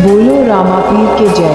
બોલો રામાપીર કે જય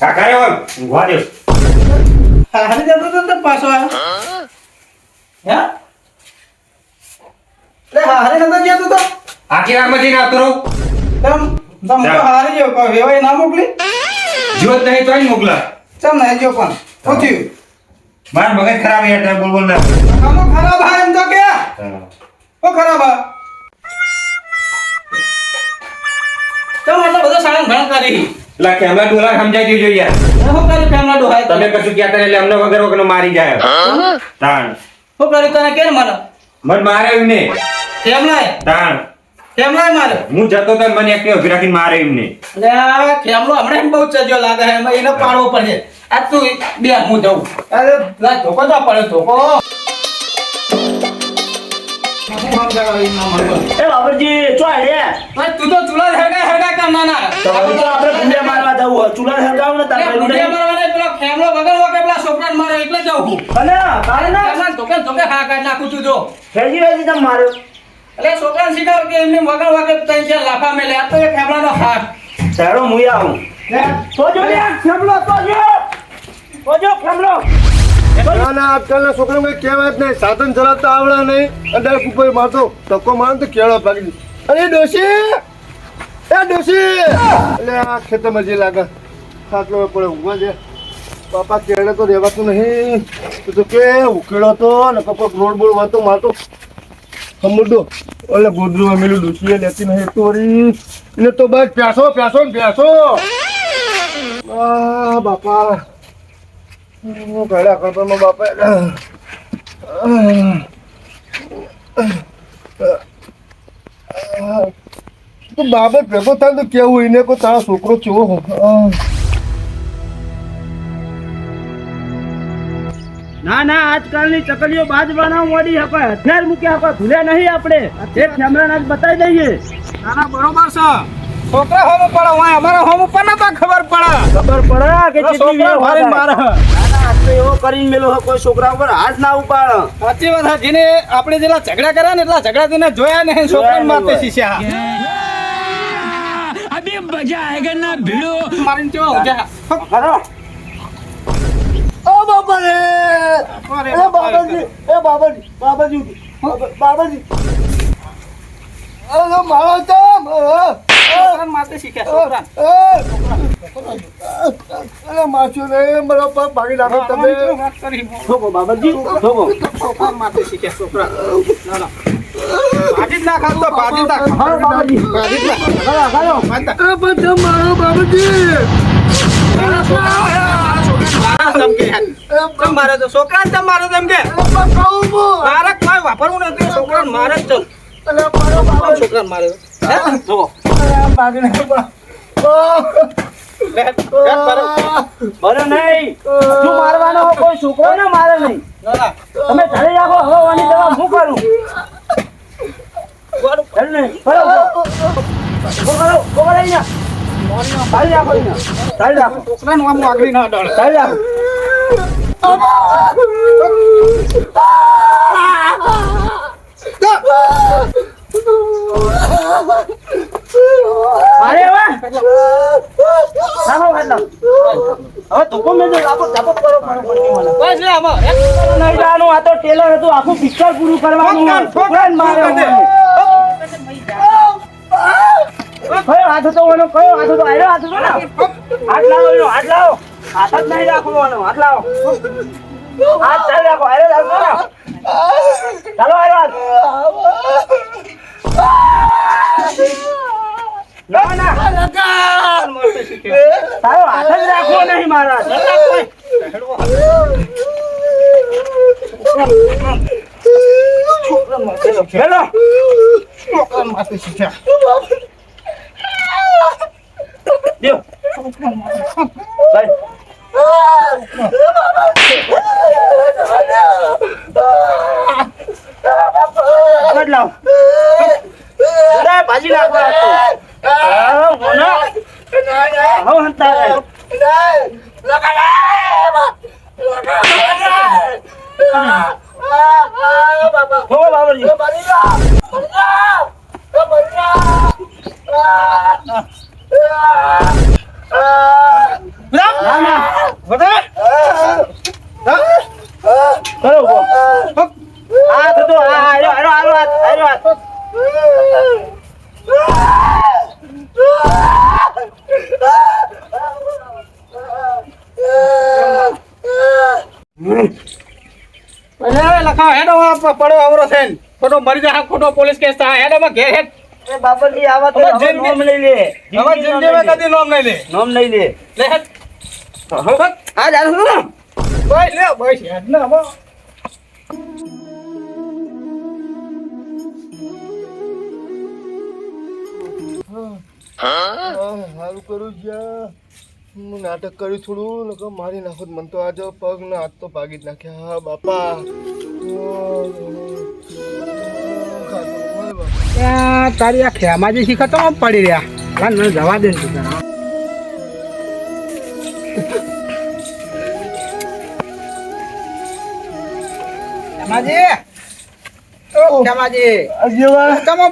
કાકા રે હારે જતો તો તો પાછો આ હે? રે હારે જતો જતો તો? આખી રાતમાંથી ના ઉતરો તમ તમ તો હારી ગયો કોઈ વેવાય ના મોકલી? જો નહીં તોય મોકલા. ચમ નહીં જો પણ? પૂછ્યું માર મગજ ખરાબ યાર બોલ બોલ ના. આનો ખરાબ હા એમ તો કે. ઓ ખરાબ હા. તમ આટલા બધા સાળંગ ભણ કરી? પેલા કેમેરા ડોલા સમજાઈ દેજો યાર. હું કરી કેમેરા ડોહાય તમે કશું કહેતા એટલે અમને વગર વગર મારી જાય. તાણ. હું કરી તને કેમ મને મન મારે એમને ફેમલાય તાણ. ફેમલાય મારે? હું જતો તો મને એક ઊભી રાખીને મારે એમને. અરે આ ખેમલો હમણાં એમ બહુ ચજો લાગે છે એને પાડવો પડશે. આ તું બે હું જઉં. અરે લા ધોકો તો પડે ધોકો. એ બાબરજી ચો રે તું તો ચૂલા હરગા હરગા કર નાના તો તો આપણે ગુંડિયા મારવા જવું. ચૂલા હરગાવ ને તારે ગુંડિયા પેલો વગર વગર પેલા છોકરાને મારે એટલે જવું. હું અને તારે ના? ધોકે ધોકે હા કાઢી નાખું તું જો. ફેજી વેજી તમે માર્યો. એટલે છોકરાને શીખવાડ કે એમને વગર વગર ત્રણ ચાર લાફા મેલે આ તો એ ખેમલાનો હાથ. ચાલો હું આવું. સોજો લે ખેમલો સોજો. સોજો ખેમલો ના ના આજકાલના છોકરાને કઈ કહેવાય જ નહીં. સાધન ચલાવતા આવડે નહીં. અંદર ઉપર મારતો ધક્કો મારે તો કેળો ભાગી અરે ડોશી! એ ડોશી! એટલે આ ખેતરમાં જે લાગે ખાટલો પડે ઊંઘવા દે. બાપા કેળે તો રહેવાતું નહીં. તું કે ઉકેળો તો ને કપક રોડ બોડ વાતો મારતો. સમુડો એટલે ગોદરું અમેલું ડોશીએ લેતી નહીં તો વળી. એને તો બસ પ્યાસો પ્યાસો ને પ્યાસો. આ બાપા. ઘડા કરતો બાપા તો બાબત ભેગો થાય તો કેવું, એને કોઈ તારા છોકરો કેવો ના ના આજકાલની ચકલીઓ બાજ બનાવ મોડી હપાય હથિયાર મૂક્યા હપાય ભૂલ્યા નહીં આપણે. એક ખેમરાને જ બતાવી દઈએ. નાના બરોબર છે. છોકરા હોમ પડે વાય અમારા હોમ ઉપર નતા ખબર પડે. ખબર પડે કે કેટલી છોકરા વેર મારે. ના ના આજ તો એવો કરીને મેલો કોઈ છોકરા ઉપર હાથ ના ઉપાડ. સાચી વાત જેને આપણે જેટલા ઝઘડા કર્યા ને એટલા ઝઘડા તેને જોયા ને છોકરાને મારતે શીશ્યા મારીને કેવા ઊંઘ્યા. ખરો બાપા રે એ બાબાજી એ બાબાજી બાબાજી બાબા- બાબાજી. અરે મારો ચમ મારતે શીખ્યા. અરે માછું રે મારો પગ ભાગી નાખો તમે. વાત કરી. ઠોકો બાબાજી? છોકરાને મારતે શીખ્યા છોકરા ના ના. બાબાજી. મારો તો મારે કે. મારે કોઈ વાપરવું નથી છોકરા મારે જ. નહીં તું મારવાનો કોઈ છોકરો ને મારે નહીં ના, ના. તમે ઘરે રાખો હવે દવા હું કરું નહીં બરાબર અહીંયા. છોકરાનું આમ આગળી ના અડાડે. આખું પિક્ચર પૂરું કરવાનું હોય. કયો હાથ હતો એનો કયો હાથ હતો? આયરો હાથ હતો ને? હાથ લાવો એનો હાથ લાવો. હાથ જ નહીં રાખવાનો હાથ લાવો. હાથ ચાલી રાખો આયરો રાખો ચાલો આયરો હાથ. રાખવો નહીં મારા શીખ્યા. દેવ ભાઈ બદલાવ ભાજી નાખવા હતો હા, મોનો. હવે હંતા જાય. હો, બાબરજી. ના, ના. વધારે. કરો ઊભો. હાથ હતો, હા, હા, આર્યો, આર્યો, આર્યો હાથ, આર્યો હાથ. અરે લખાવ હેડો આ પડો અવરો થઈને ખોટો મરી જાય ખોટો પોલીસ કેસ થાય. હેડો માં ઘેર હેડ. એ બાબરજી આવા તો હવે હવે જિંદગી- નોમ લઈ લે. હવે જિંદગીમાં કદી નોમ નહીં લે. નોમ લઈ લે. લે હેડ. હા જાણું છું ભાઈ લે ભાઈ હેડ ને હવે. સારું કરું જ્યાં. હું નાટક કર્યું થોડું નકર મારી નાખો મન તો આજે પગ ને હાથ તો ભાગી જ નાખ્યા. હા બાપા. તારી આ ખેમાજી શીખર તો આમ પડી રહ્યા. હા મને જવા દે ને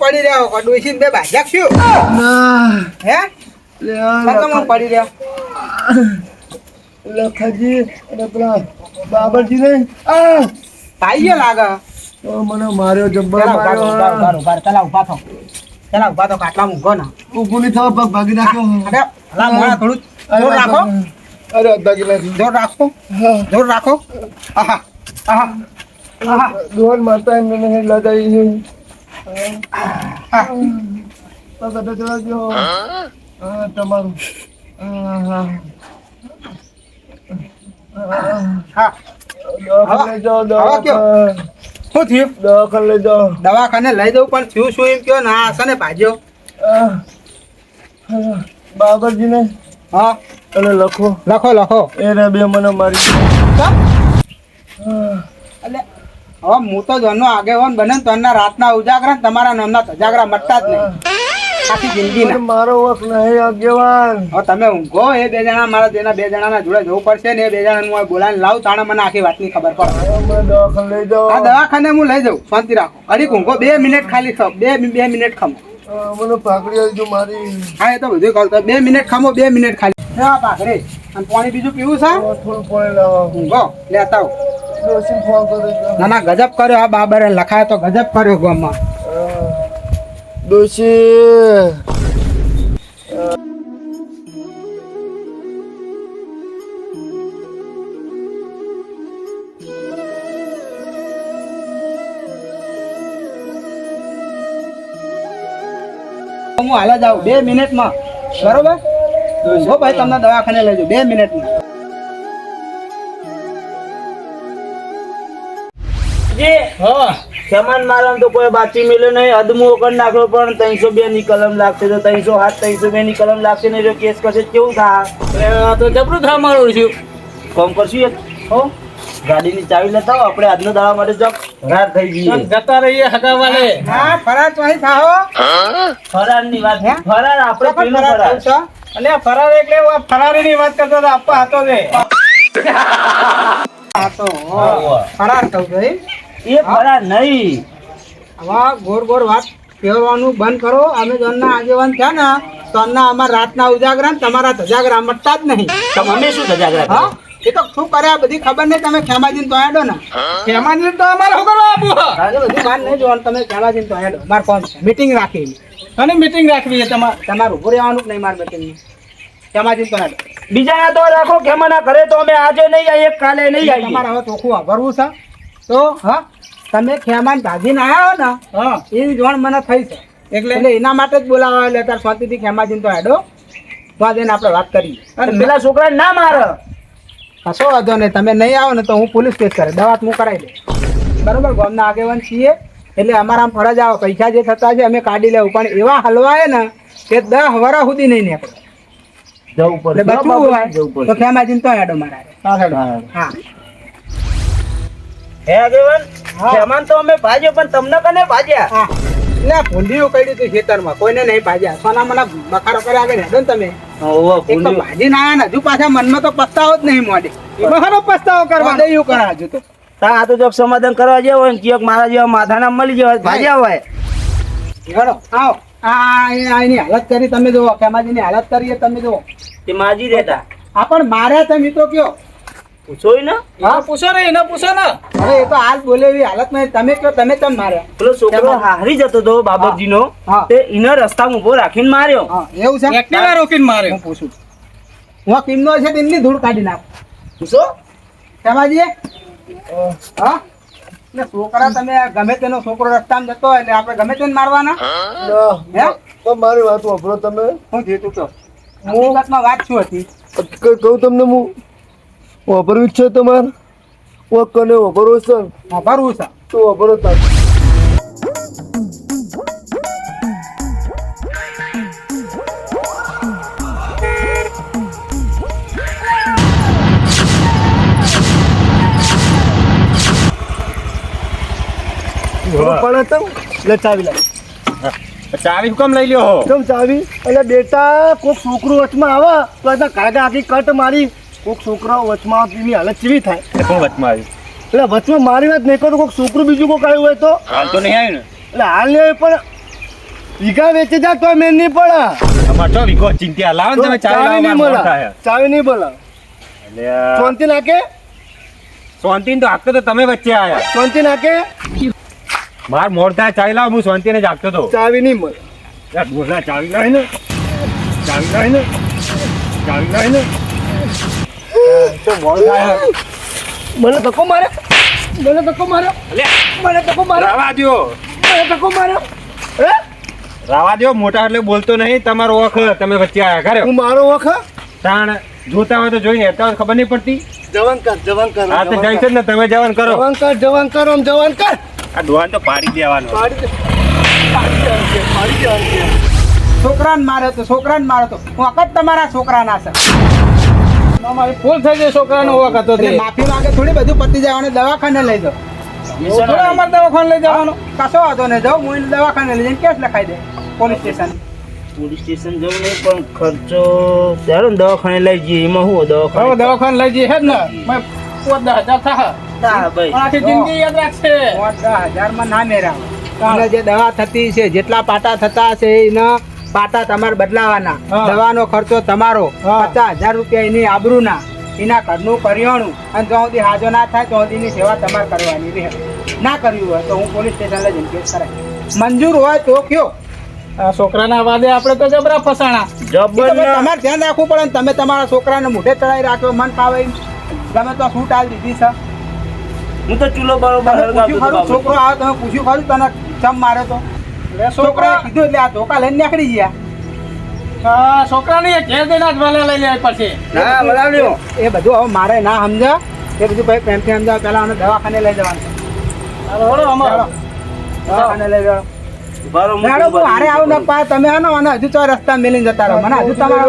પડી રહ્યા ડોસી બે ભાજ્યા શું? હે? પડી રહ્યા. લખાજી અને પેલા બાબરજી ને. આ. ભાઈ ગયો લાગે. તો મને માર્યો જબ્બર પેલા ઊભા ઊભા, ઊભા, ઊભા, થો. પેલા ઊભા થો કાટલા મૂકો ના. નહીં થવા પગ ભાગી નાખ્યો અરે હલા મોણા થોડું જોર રાખો. અરે અડધા કિલાથી જોર રાખો. જોર રાખો. આહા આહા. આહા. દોડ મારતા એમ મને લગાઈ છે. જવા. હા તમારું. હા. હા. દવાખાને લઈ જાઓ આવા કયો? દવાખાને શું થયું દવાખાને લઈ જાઓ દવાખાને લઈ જવું પણ થયું શું એમ કયો? ના હશે ને ભાજ્યો બાબરજીને હા. અને લખો. લખો લખો. એને બે મને મારી હા. એટલે હવે હું તો જણનો આગેવાન બને તો એના રાતના ઉજાગરા ને તમારા નામના તજાગરા મટતા જ નહીં. આખી જિંદગી મારો વખ નહીં આગેવાન હવે તમે ઊંઘો એ બે જણા મારા તેના બે જણાના જોડે જવું પડશે ને એ બે જણાને હું બોલાવીને લાવું તાણે મને આખી વાતની ખબર પડે. લઈ જાઉં આ દવાખાને હું લઈ જાઉં. શાંતિ રાખો. ઘડીક ઊંઘો બે મિનિટ ખાલી ખમ બે બે મિનિટ ખમો. મને પાકડી આવજો મારી. હા એ તો બધું કહું તો બે મિનિટ ખમો બે મિનિટ ખાલી. હા પાકડે અને પાણી બીજું પીવું છે? થોડું પાણી લાવો. ઊંઘો. લેતા આવો. ફોન કરી દો. ના ના ગજબ કર્યો આ બાબરે. લખાય તો ગજબ કર્યો ગામમાં. ડોશી હું હાલે જાઉં. બે મિનિટમાં. બરોબર? હો ભાઈ તમને દવાખાને લઈ જાઉં. બે મિનિટમાં. જી. હા. ખેમાન મારવાનું તો કોઈ બાચી મેલ્યો નહીં. અદમો કરી નાખ્યો પણ ત્રણસો બે ની કલમ લાગશે તો ત્રણસો હાથ ત્રણસો બે ની કલમ લાગશે ને જો કેસ કરશે કેવું થાય? તો જબરું થવા મારું છું. કોમ કરશું એક? હો? ગાડીની ચાવી લેતા આપણે આજનો દાડા માટે જો ફરાર થઈ ગઈ જતા રહીએ હગાવાલે. હા ફરાર તો અહીં થાઓ ફરારની વાત? ફરાર આપણે પેલો ફરાર અને એટલે ફરાર એટલે આ ફરારીની વાત કરતો હતો આપવા હતો તે. હા તો હોવે. ફરાર કહું છે? એ ભરા નહીં. આવા ગોર ગોર વાત કહેવાનું બંધ કરો. અમે જોનના આગેવાન થયા ને તો અન્ના અમારા રાતના ઉજાગરા તમારા ધજાગરા મટતા જ નહીં. તમે અમે શું ધજાગરા હા? એ તો શું કરે આ બધી ખબર નહીં તમે ખેમાજીને તો આડો ને. ખેમાજી તો અમારે શું કરવા આપવું બધું માન નહીં જોવાનું તમે ખેમાજીને તો આડો મારે કોણ છે? મીટિંગ રાખી અને મીટિંગ રાખવી છે તમારે? તમારે ઉભું રહેવાનું જ નહીં મારે મીટિંગમાં ખેમાજીને તો આડો બીજાના તો રાખો ખેમાના ઘરે તો અમે આજે નહીં આવીએ કાલે નહીં આવીએ. તમારે હવે ચોખ્ખું વાપરવું છે. તો હા? તમે ખેમાન ભાજીને આવ્યા હો ને હા. એ જોણ મને થઈ છે. એટલે? એટલે એના માટે જ બોલાવા એટલે અત્યારે શાંતિથી ખેમાજીને તો હેડો. તો જઈને આપણે વાત કરીએ. અને પેલા છોકરા ના મારે. કશો વાંધો નહીં તમે નહીં આવો ને તો હું પોલીસ કેસ કરે. દવા હું કરાવી દે બરોબર ગામના આગેવાન છીએ. એટલે અમારા આમ ફરજ આવે. પૈસા જે થતા છે અમે કાઢી લેવું. પણ એવા હલવાય ને કે દસ વરા સુધી નહીં નીકળે. જવું પડે બચવું હોય. તો ખેમાજીને તો હેડો મારા હા. હે આગેવાન? ખેમાન તો અમે ભાજ્યો પણ તમને કને ભાજ્યા? ના ભૂંડીઓ કરી તું ખેતરમાં. કોઈને નહીં ભાજ્યા. સોના મને બખાડો કરે આગળ હેડો ને તમે. એક તો ભાજી ના આવ્યા હજુ પાછા મનમાં તો પસ્તાવો જ નહીં મોડે. બહારો પસ્તાવો કરવાનો એવું કરે હજુ તો. તા આ તો જો સમાધાન કરવા જેવો હોય ને ચિયોક મારા જેવા માથાના મળી જવા ભાજ્યા હોય. હેડો આવો. આ આ એની હાલત કરી તમે જુઓ. ખેમાજીની હાલત કરીએ તમે જુઓ. તે માજી રહેતા. આ પણ માર્યા તમે તો કયો? પૂછોય ને હા પૂછો ને એને પૂછો ને. હવે એ તો હાલ બોલે એવી હાલતમાં તમે કયો તમે કેમ માર્યા? પેલો છોકરો હારી જતો હતો બાબતજીનો હા. તે એને રસ્તામાં ઊભો રાખીને માર્યો. એવું છે? એક્ટિવા રોકીને માર્યો. હું પૂછું. હું કિમનો છે તેમની ધૂળ કાઢી નાખ. પૂછો. ખેમાજી હા. ને છોકરા તમે ગમે તેનો છોકરો રસ્તામાં જતો એટલે આપણે ગમે તેને મારવાના? હે. તો મારી વાત વાપરો તમે. હું જીતું તો. હકીકતમાં વાત શું હતી? કહું તમને હું? વાપરવી છે તમારે? ઓ કને વાપરવો છે? વાપરવું છે. તો વાપરો તાર પણ તમ? લે ચાવી લાવ ચાવી કેમ લઈ લ્યો કેમ ચાવી? એટલે બેટા કોઈ છોકરું હાથમાં આવે તો એના કાગા આખી કટ મારી કોક છોકરાઓ વચમાં આવે એની હાલત કેવી થાય? કોણ વચમાં આવ્યું એટલે વચમાં મારી વાત નહીં કરું કોક છોકરું બીજું કોક આવ્યું હોય તો? હાલ તો નહીં આવ્યું એટલે હાલ નહીં હોય પણ વીઘા વેચી જા તો મેં નહીં પડે તમારે અમાર તો વિકો ચિંતા લાવો ને તમે ચાવી નહીં બોલા થાય ચાવી નહીં બોલા એટલે શાંતિ નાખે? શાંતિ તો આખતો તો તમે વચ્ચે આવ્યા શાંતિ નાખે? માર મોડ થાય ચાવી લાવો હું શાંતિને જાગતો તો. ચાવી નહીં મળે. યાર બોલા ચાવી લાવી ને. ચાવી લાવી ને. ચાવી લાવી ને. તો મોડ થાય. મને ધક્કો માર્યો મને ધક્કો માર્યો મને ધક્કો માર્યો રાવા દ્યો. મને ધક્કો માર્યો હે? રાવા દ્યો મોટા એટલે બોલતો નહીં. તમારો ઓખ તમે વચ્ચે આયા ખરે હું મારો ઓખ? તાણ જોતા હોય તો જોઈને હેરતા તો ખબર નહીં પડતી. જવાન કર જવાન કર હા તો જાય છે ને તમે જવાન કરો. જવાન કર જવાન કર આમ જવાન કર. આ દુવાન તો પાડી દેવાનો. પાડી દે. પાડી દેવાનું છોકરાને માર્યો તો છોકરાને માર્યો તો. વખત તમારા છોકરાના છે. મારી થઈ જાય છોકરાનો વખત હતો માફી માંગે થોડી બધું પતી જવાનું દવાખાને લઈ જાઓ. અમારે દવાખાને લઈ જવાનો. કશો વાંધો નહીં જાઓ હું દવાખાને લઈ જઈને કેસ લખાઈ દે પોલીસ સ્ટેશન. પોલીસ સ્ટેશન જવું નહીં પણ ખર્ચો ત્યારે ને દવાખાને લઈ જઈએ એમાં શું દવાખાને? દવાખાને લઈ જઈએ ને? પોત દસ હજાર થા આખી જિંદગી યાદ રાખશે. પોત દસ હજારમાં ના મેરાવ. અને જે દવા થતી છે જેટલા પાટા થતા છે એના પાટા તમારે બદલાવાના. દવાનો ખર્ચો તમારો. પચાસ હજાર રૂપિયા એની આબરૂના. એના ઘરનું કરિયાણું. અને જ્યાં સુધી હાજો ના થાય તો સુધીની સેવા તમારે કરવાની રહે. ના કર્યું હોય તો હું પોલીસ સ્ટેશન લઈ જઈને કેસ કરાય મંજૂર હોય તો કયો. છોકરાના વાદે આપણે તો જબરા ફસાણા. તમારે ધ્યાન રાખવું પડે તમે તમારા છોકરાને મોઢે ચડાવી રાખ્યો મન પાવે તમે ગમે તો શું ટાલ દીધી છે. હું તો ચૂલો બરોબર છોકરો આવે તમે પૂછ્યું ખરું તને ચમ માર્યો તો? છોકરા કીધું એટલે ધોકા લઈને નીકળી ગયા. છોકરાની ઘેર દેના લઈ લે પછી. ના બરાબર એ બધું મારે ના સમજા. એ બધું ભાઈ પ્રેમથી સમજાવ. પહેલા અમે દવાખાને લઈ જવાનું. હાલો અમારો દવાખાને લઈ જવાનું તમે હજુ તો રસ્તા મેલીને જતા રહો. મને હજુ તમારો